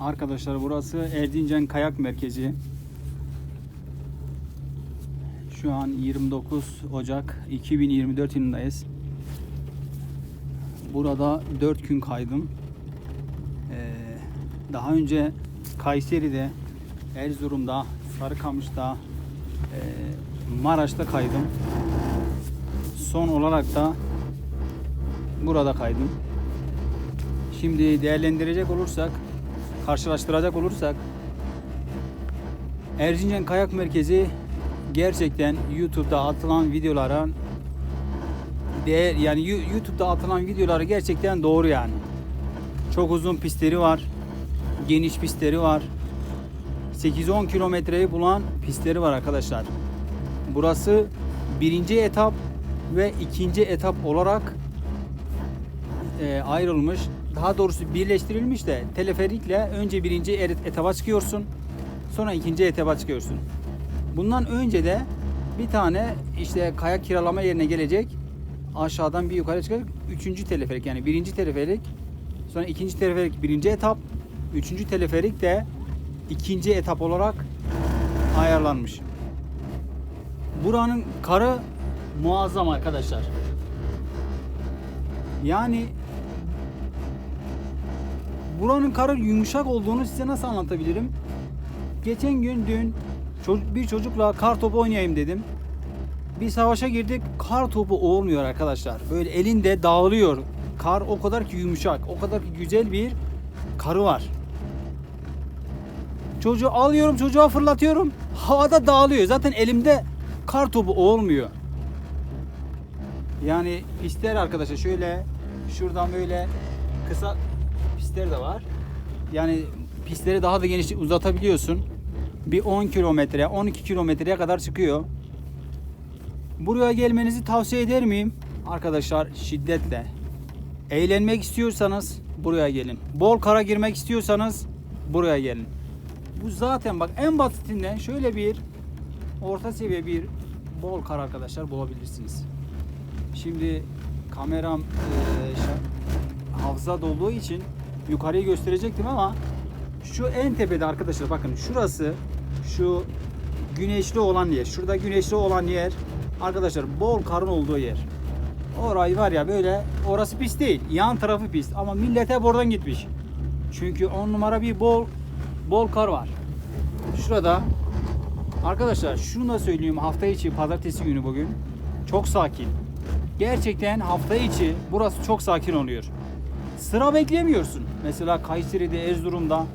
Arkadaşlar burası Erzincan Kayak Merkezi. Şu an 29 Ocak 2024 yılındayız. Burada 4 gün kaydım. Ee, daha önce Kayseri'de, Erzurum'da, Sarıkamış'ta, e, Maraş'ta kaydım. Son olarak da burada kaydım. Şimdi değerlendirecek olursak, karşılaştıracak olursak Erzincan Kayak Merkezi gerçekten YouTube'da atılan videolara değer yani YouTube'da atılan videoları gerçekten doğru yani. Çok uzun pistleri var. Geniş pistleri var. 8-10 kilometreyi bulan pistleri var arkadaşlar. Burası birinci etap ve ikinci etap olarak e, ayrılmış. Daha doğrusu birleştirilmiş de teleferikle önce birinci etaba çıkıyorsun. Sonra ikinci etaba çıkıyorsun. Bundan önce de bir tane işte kayak kiralama yerine gelecek. Aşağıdan bir yukarı çıkacak. Üçüncü teleferik yani birinci teleferik. Sonra ikinci teleferik birinci etap. Üçüncü teleferik de ikinci etap olarak ayarlanmış. Buranın karı muazzam arkadaşlar. Yani buranın karı yumuşak olduğunu size nasıl anlatabilirim? Geçen gün dün bir çocukla kar topu oynayayım dedim. Bir savaşa girdik. Kar topu olmuyor arkadaşlar. Böyle elinde dağılıyor. Kar o kadar ki yumuşak, o kadar ki güzel bir karı var. Çocuğu alıyorum, çocuğa fırlatıyorum. Havada dağılıyor. Zaten elimde kar topu olmuyor. Yani pistler arkadaşlar şöyle şuradan böyle kısa pistler de var. Yani pistleri daha da geniş uzatabiliyorsun. Bir 10 kilometre, 12 kilometreye kadar çıkıyor. Buraya gelmenizi tavsiye eder miyim? Arkadaşlar şiddetle. Eğlenmek istiyorsanız buraya gelin. Bol kara girmek istiyorsanız buraya gelin. Bu zaten bak en basitinden şöyle bir orta seviye bir bol kar arkadaşlar bulabilirsiniz. Şimdi kameram şa- hafıza dolduğu için yukarıyı gösterecektim ama şu en tepede arkadaşlar bakın şurası şu güneşli olan yer. Şurada güneşli olan yer arkadaşlar bol karın olduğu yer. Orayı var ya böyle orası pist değil. Yan tarafı pist ama millet hep oradan gitmiş. Çünkü on numara bir bol bol kar var. Şurada arkadaşlar şunu da söyleyeyim hafta içi pazartesi günü bugün çok sakin. Gerçekten hafta içi burası çok sakin oluyor. Sıra beklemiyorsun. Mesela Kayseri'de, Erzurum'da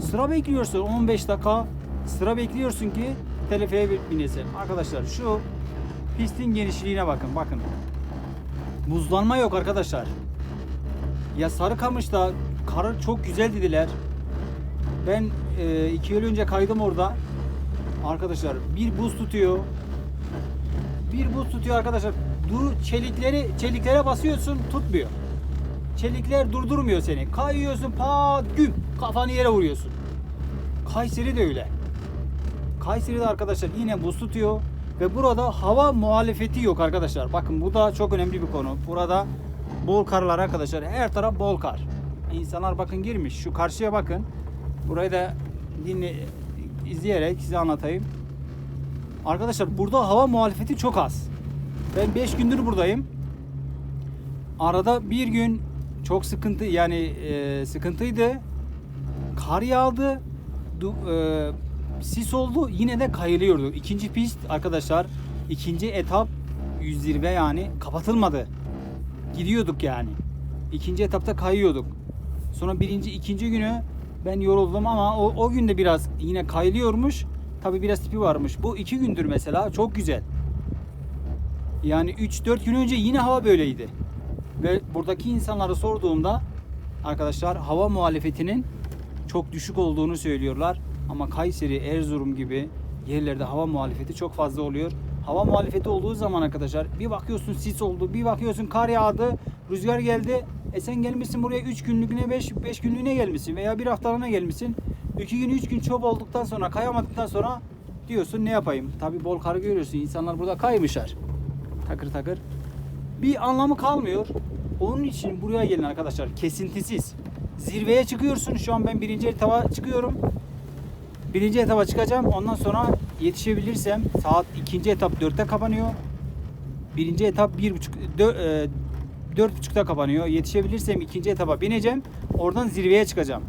sıra bekliyorsun 15 dakika sıra bekliyorsun ki telefeye binesin. Arkadaşlar şu pistin genişliğine bakın bakın. Buzlanma yok arkadaşlar. Ya Sarıkamış'ta karı çok güzel dediler. Ben e, iki yıl önce kaydım orada. Arkadaşlar bir buz tutuyor. Bir buz tutuyor arkadaşlar. Dur çelikleri çeliklere basıyorsun tutmuyor. Çelikler durdurmuyor seni. Kayıyorsun pat güm kafanı yere vuruyorsun. Kayseri de öyle. Kayseri'de arkadaşlar yine buz tutuyor ve burada hava muhalefeti yok arkadaşlar. Bakın bu da çok önemli bir konu. Burada bol karlar arkadaşlar. Her taraf bol kar. İnsanlar bakın girmiş. Şu karşıya bakın. Burayı da dinle izleyerek size anlatayım. Arkadaşlar burada hava muhalefeti çok az. Ben 5 gündür buradayım. Arada bir gün çok sıkıntı yani e, sıkıntıydı. Kar yağdı. Du, e, sis oldu. Yine de kayılıyordu. İkinci pist arkadaşlar ikinci etap 100 zirve yani kapatılmadı. Gidiyorduk yani. İkinci etapta kayıyorduk. Sonra birinci ikinci günü ben yoruldum ama o, o gün de biraz yine kayılıyormuş. Tabi biraz tipi varmış. Bu iki gündür mesela çok güzel. Yani 3-4 gün önce yine hava böyleydi. Ve buradaki insanlara sorduğumda arkadaşlar hava muhalefetinin çok düşük olduğunu söylüyorlar. Ama Kayseri, Erzurum gibi yerlerde hava muhalefeti çok fazla oluyor. Hava muhalefeti olduğu zaman arkadaşlar bir bakıyorsun sis oldu, bir bakıyorsun kar yağdı, rüzgar geldi. E sen gelmişsin buraya 3 günlüğüne 5 5 günlüğüne gelmişsin veya bir haftalığına gelmişsin. 2 gün 3 gün çöp olduktan sonra kayamadıktan sonra diyorsun ne yapayım? Tabi bol kar görüyorsun. İnsanlar burada kaymışlar. Takır takır. Bir anlamı kalmıyor. Onun için buraya gelin arkadaşlar. Kesintisiz. zirveye çıkıyorsun. Şu an ben birinci etaba çıkıyorum. Birinci etaba çıkacağım. Ondan sonra yetişebilirsem saat ikinci etap dörtte kapanıyor. Birinci etap bir buçuk, e, dört buçukta kapanıyor. Yetişebilirsem ikinci etaba bineceğim. Oradan zirveye çıkacağım.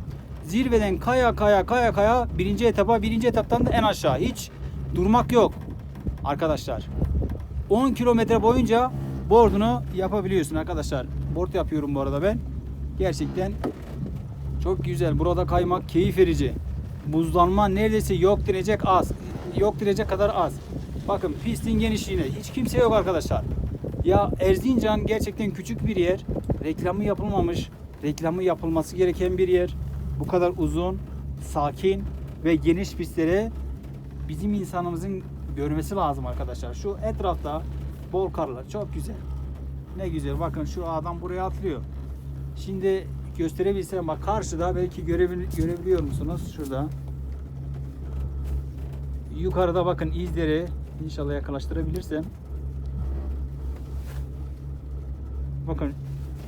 Zirveden kaya kaya kaya kaya birinci etaba, birinci etaptan da en aşağı. Hiç durmak yok arkadaşlar. 10 kilometre boyunca board'unu yapabiliyorsun arkadaşlar. Board yapıyorum bu arada ben. Gerçekten çok güzel. Burada kaymak keyif verici. Buzlanma neredeyse yok denecek az. Yok denecek kadar az. Bakın pistin genişliğine hiç kimse yok arkadaşlar. Ya Erzincan gerçekten küçük bir yer. Reklamı yapılmamış. Reklamı yapılması gereken bir yer. Bu kadar uzun, sakin ve geniş pistlere bizim insanımızın görmesi lazım arkadaşlar. Şu etrafta bol karlar çok güzel. Ne güzel bakın şu adam buraya atlıyor. Şimdi gösterebilsem bak karşıda belki görebil görebiliyor musunuz? Şurada. Yukarıda bakın izleri inşallah yaklaştırabilirsem. Bakın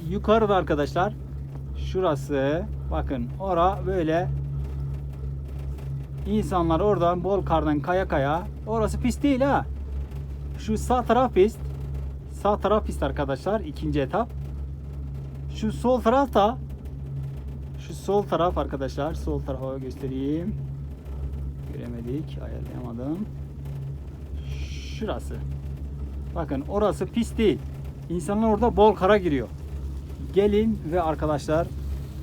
yukarıda arkadaşlar şurası bakın ora böyle İnsanlar oradan bol kardan kaya kaya. Orası pist değil ha. Şu sağ taraf pist. Sağ taraf pist arkadaşlar. ikinci etap. Şu sol taraf da şu sol taraf arkadaşlar. Sol tarafa göstereyim. Göremedik. Ayarlayamadım. Şurası. Bakın orası pist değil. İnsanlar orada bol kara giriyor. Gelin ve arkadaşlar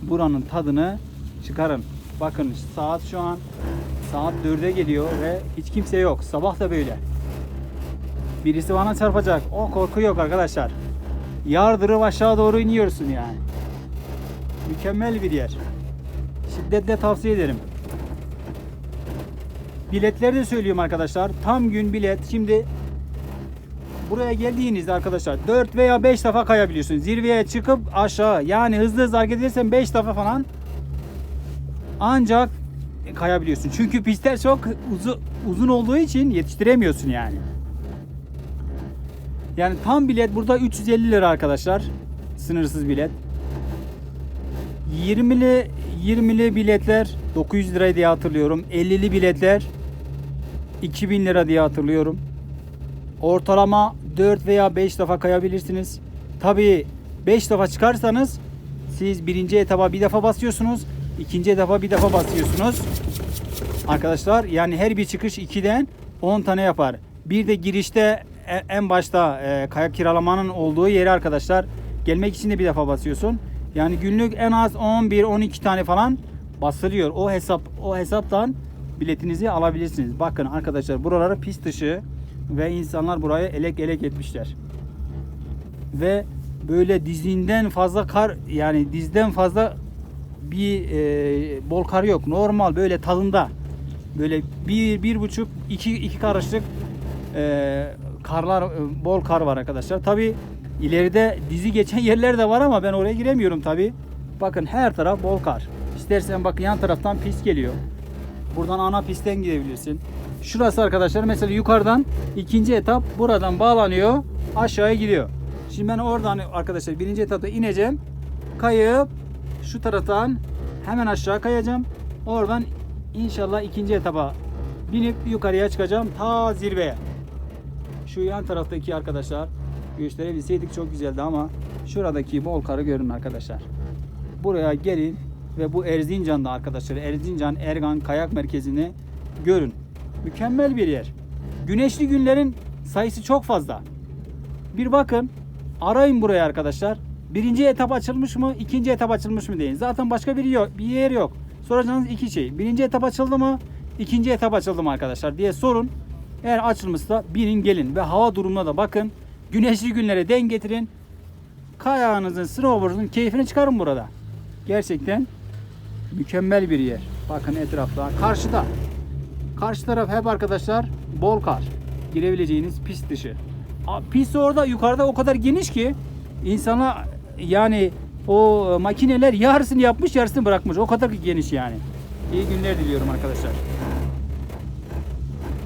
buranın tadını çıkarın. Bakın saat şu an saat 4'e geliyor ve hiç kimse yok. Sabah da böyle. Birisi bana çarpacak. O korku yok arkadaşlar. Yardırıp aşağı doğru iniyorsun yani. Mükemmel bir yer. Şiddetle tavsiye ederim. Biletleri de söylüyorum arkadaşlar. Tam gün bilet. Şimdi buraya geldiğinizde arkadaşlar 4 veya 5 defa kayabiliyorsunuz. Zirveye çıkıp aşağı yani hızlı hızlı hareket edersen 5 defa falan ancak kayabiliyorsun. Çünkü pistler çok uzun, uzun olduğu için yetiştiremiyorsun yani. Yani tam bilet burada 350 lira arkadaşlar. Sınırsız bilet. 20'li 20'li biletler 900 lira diye hatırlıyorum. 50'li biletler 2000 lira diye hatırlıyorum. Ortalama 4 veya 5 defa kayabilirsiniz. Tabii 5 defa çıkarsanız siz birinci etaba bir defa basıyorsunuz. ikinci etaba bir defa basıyorsunuz. Arkadaşlar yani her bir çıkış 2'den 10 tane yapar. Bir de girişte en başta e, kayak kiralamanın olduğu yeri arkadaşlar gelmek için de bir defa basıyorsun. Yani günlük en az 11-12 tane falan basılıyor. O hesap o hesaptan biletinizi alabilirsiniz. Bakın arkadaşlar buraları pist dışı ve insanlar burayı elek elek etmişler. Ve böyle dizinden fazla kar yani dizden fazla bir e, bol kar yok. Normal böyle tadında. Böyle bir, bir buçuk, iki, iki karışlık e, karlar, e, bol kar var arkadaşlar. Tabi ileride dizi geçen yerler de var ama ben oraya giremiyorum tabi. Bakın her taraf bol kar. İstersen bak yan taraftan pist geliyor. Buradan ana pistten gidebilirsin. Şurası arkadaşlar mesela yukarıdan ikinci etap buradan bağlanıyor aşağıya gidiyor. Şimdi ben oradan arkadaşlar birinci etapta ineceğim. Kayıp şu taraftan hemen aşağı kayacağım. Oradan inşallah ikinci etaba binip yukarıya çıkacağım ta zirveye. Şu yan taraftaki arkadaşlar gösterebilseydik çok güzeldi ama şuradaki bol karı görün arkadaşlar. Buraya gelin ve bu Erzincan'da arkadaşlar Erzincan Ergan Kayak Merkezi'ni görün. Mükemmel bir yer. Güneşli günlerin sayısı çok fazla. Bir bakın arayın buraya arkadaşlar. Birinci etap açılmış mı? ikinci etap açılmış mı deyin. Zaten başka bir, yok, bir yer yok. Soracağınız iki şey. Birinci etap açıldı mı? ikinci etap açıldı mı arkadaşlar diye sorun. Eğer açılmışsa binin gelin ve hava durumuna da bakın. Güneşli günlere denk getirin. Kayağınızın, snowboard'un keyfini çıkarın burada. Gerçekten mükemmel bir yer. Bakın etrafta. Karşıda. Karşı taraf hep arkadaşlar bol kar. Girebileceğiniz pist dışı. Pist orada yukarıda o kadar geniş ki insana yani o makineler yarısını yapmış yarısını bırakmış. O kadar geniş yani. İyi günler diliyorum arkadaşlar.